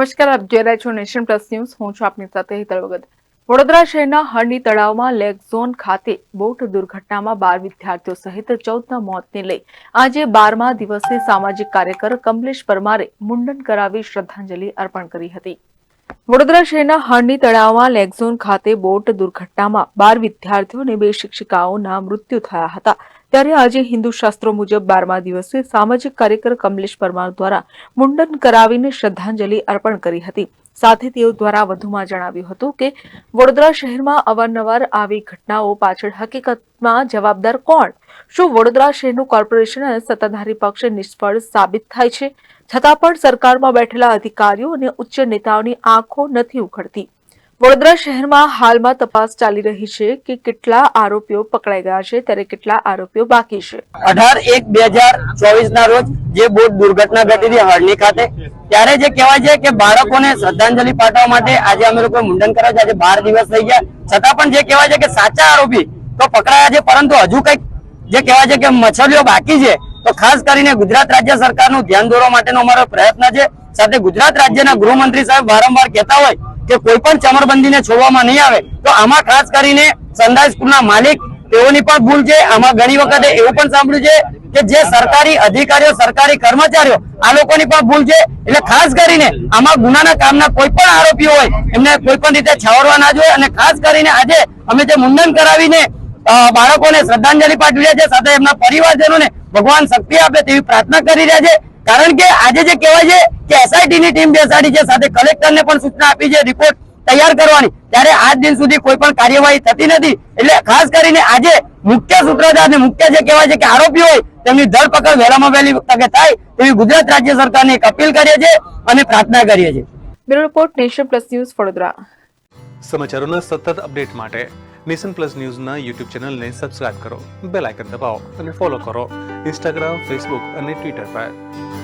નમસ્કાર, આપ જોઈ રહ્યા છો નેશન પ્લસ ન્યૂઝ. હું છું આપની સાથે હિતલ ભગત વડોદરા શહેરના હરણી તળાવમાં લેક ઝોન ખાતે બોટ દુર્ઘટનામાં બાર વિદ્યાર્થીઓ સહિત ચૌદના મોતને લઈ આજે બારમા દિવસે સામાજિક કાર્યકર કમલેશ પરમારે મુંડન કરાવી શ્રદ્ધાંજલિ અર્પણ કરી હતી. વડોદરા શહેરના હરણી તળાવમાં લેકઝોન ખાતે બોટ દુર્ઘટનામાં બાર વિદ્યાર્થીઓ અને બે શિક્ષિકાઓના મૃત્યુ થયા હતા. ત્યારે આજે હિન્દુ શાસ્ત્રો મુજબ બારમા દિવસે સામાજિક કાર્યકર કમલેશ પરમાર દ્વારા મુંડન કરાવીને શ્રદ્ધાંજલિ અર્પણ કરી હતી. સાથે તેઓ દ્વારા વધુમાં જણાવ્યું હતું કે, વડોદરા શહેરમાં અવારનવાર આવી ઘટનાઓ પાછળ હકીકતમાં જવાબદાર કોણ? શું વડોદરા શહેરનું કોર્પોરેશન અને સત્તાધારી પક્ષ નિષ્ફળ સાબિત થાય છે? છતાં પણ સરકારમાં બેઠેલા અધિકારીઓ અને ઉચ્ચ નેતાઓની આંખો નથી ઉખડતી. વડોદરા શહેરમાં હાલમાં તપાસ ચાલી રહી છે કે કેટલા આરોપીઓ પકડાઈ ગયા છે, ત્યારે કેટલા આરોપીઓ બાકી છે. અઢાર એક બે હજાર ચોવીસ ના રોજ જે બોટ દુર્ઘટના ઘટી હતી હળની ખાતે, ત્યારે જે કહેવાય છે કે બાળકોને શ્રદ્ધાંજલિ પાઠવવા માટે આજે અમે લોકો મુંડન કર્યા છે. આજે બાર દિવસ થઈ ગયા. છતાં પણ જે કહેવાય છે કે સાચા આરોપી તો પકડાયા છે, પરંતુ હજુ કંઈક જે કહેવાય છે કે મચ્છરીઓ બાકી છે, તો ખાસ કરીને ગુજરાત રાજ્ય સરકારનું ધ્યાન દોરવા માટેનો અમારો પ્રયત્ન છે. સાથે ગુજરાત રાજ્યના ગૃહમંત્રી સાહેબ વારંવાર કહેતા હોય કે કોઈ પણ ચમરબંધીને છોડવામાં નહીં આવે, તો આમાં ખાસ કરીને સંદાય સ્કૂલના માલિક તેઓની પણ ભૂલ છે. આમાં ઘણી વખતે એવું પણ સાંભળ્યું છે કે જે સરકારી અધિકારીઓ, સરકારી કર્મચારીઓ આ લોકોની પણ ભૂલ છે. એટલે ખાસ કરીને આમાં ગુનાના કામના કોઈ પણ આરોપીઓ હોય, એમને કોઈ પણ રીતે છાવરવા ના જોઈએ. અને ખાસ કરીને આજે અમે જે મુંડન કરાવીને બાળકોને શ્રદ્ધાંજલિ પાઠવી રહ્યા છે, સાથે એમના પરિવારજનોને ભગવાન શક્તિ આપે તેવી પ્રાર્થના કરી રહ્યા છે. કારણ કે આજે જે કહેવાય છે કે એસઆઈટી ની ટીમ બેસાડી છે સાથે કલેક્ટરને પણ સૂચના આપી છે રિપોર્ટ તૈયાર કરવાની. ત્યારે આજ દિન સુધી કોઈ પણ કાર્યવાહી થતી નથી. એટલે ખાસ કરીને આજે મુખ્ય સૂત્રધાર મુખ્ય જે કહેવાય છે કે આરોપી હોય તેમની ધરપકડ વહેલામાં વહેલી તકે થાય તેવી ગુજરાત રાજ્ય સરકારને એક અપીલ કરીએ છીએ અને પ્રાર્થના કરીએ છીએ. Bureau report nation plus news Vadodara. સમાચારોના સતત અપડેટ માટે નેશન પ્લસ ન્યૂઝના યુટ્યુબ ચેનલને સબસ્ક્રાઇબ કરો બેલ આઇકન દબાવો અને ફોલો કરો ઇન્સ્ટાગ્રામ ફેસબુક અને ટ્વિટર પર.